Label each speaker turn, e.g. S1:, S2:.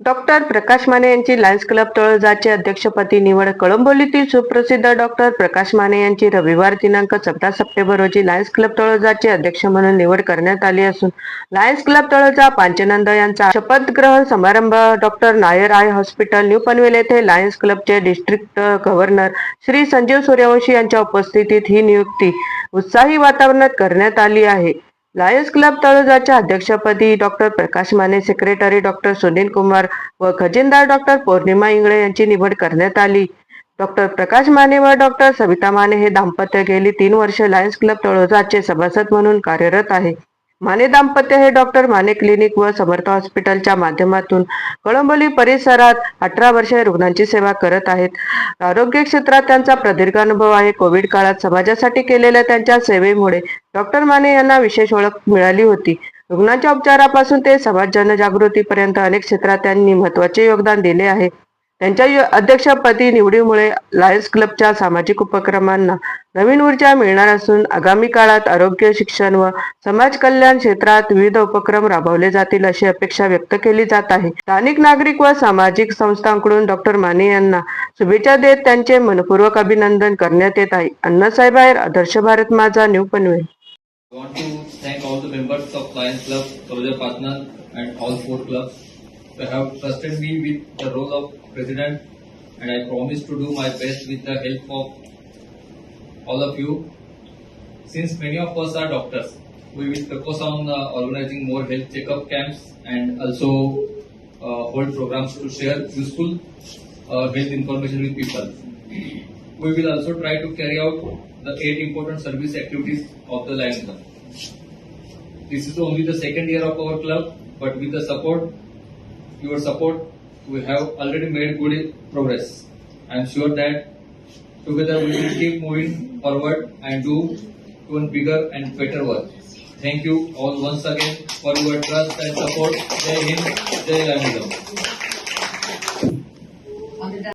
S1: Doctor Prakash Mane यांची Lions club तळजाचे अध्यक्षपदी निवड कळंबोलीतील सुप्रसिद्ध डॉक्टर प्रकाश माने यांची रविवार दिनांक चौदा सप्टेंबर रोजी लायन्स क्लब तळजाचे अध्यक्ष म्हणून निवड करण्यात आली असून लायन्स क्लब तळजा पांचनंद यांचा शपथग्रहण समारंभ doctor Nair I hospital new Panvel येथे लायन्स क्लबचे डिस्ट्रिक्ट गव्हर्नर श्री संजीव सूर्यवंशी यांच्या उपस्थितीत ही नियुक्ती उत्साही वातावरणात करण्यात आली आहे. लायन्स क्लब तळोजाच्या अध्यक्षपदी doctor Prakash Mane secretary doctor Sunil Kumar व खजिनदार डॉक्टर पौर्णिमा इंगळे यांची निवड करण्यात आली. डॉक्टर प्रकाश माने व डॉक्टर सविता माने हे दाम्पत्य गेली तीन वर्ष लायन्स क्लब तळोजाचे सभासद म्हणून कार्यरत आहे. माने दाम्पत्य हे डॉक्टर माने क्लिनिक व समर्थ हॉस्पिटलच्या माध्यमातून कळंबोली परिसरात अठरा वर्षे रुग्णांची सेवा करत आहेत. आरोग्य क्षेत्रात त्यांचा प्रदीर्घ अनुभव आहे. कोविड काळात समाजासाठी केलेल्या त्यांच्या सेवेमुळे डॉक्टर माने यांना विशेष ओळख मिळाली होती. रुग्णांच्या उपचारापासून ते समाज जनजागृतीपर्यंत अनेक क्षेत्रात त्यांनी महत्त्वाचे योगदान दिले आहे. त्यांच्या अध्यक्षपदी निवडीमुळे लायन्स क्लबच्या सामाजिक उपक्रमांना नवीन ऊर्जा मिळणार असून आगामी काळात आरोग्य शिक्षण व समाज कल्याण क्षेत्रात विविध उपक्रम राबवले जातील अशी अपेक्षा व्यक्त केली जात आहे. स्थानिक नागरिक व सामाजिक संस्थांकडून डॉक्टर माने यांना शुभेच्छा देत त्यांचे मनपूर्वक अभिनंदन करण्यात येत आहे. अण्णासाहेब आहेर आदर्श भारत माझा new Panvel.
S2: Want to thank all the members of Lions Club, Soldier Partner, and all four clubs. They have trusted me with the role of president, and I promise to do my best with the help of all of you. Since many of us are doctors, we will focus on uh, organizing more health checkup camps and also uh, hold programs to share useful uh, health information with people. We will also try to carry out the eight important service activities of the Lions Club. This is only the second year of our club, but with the support, your support, we have already made good progress. I am sure that together we will keep moving forward and do even bigger and better work. Thank you all once again for your trust and support. Jai Hind, Jai Club.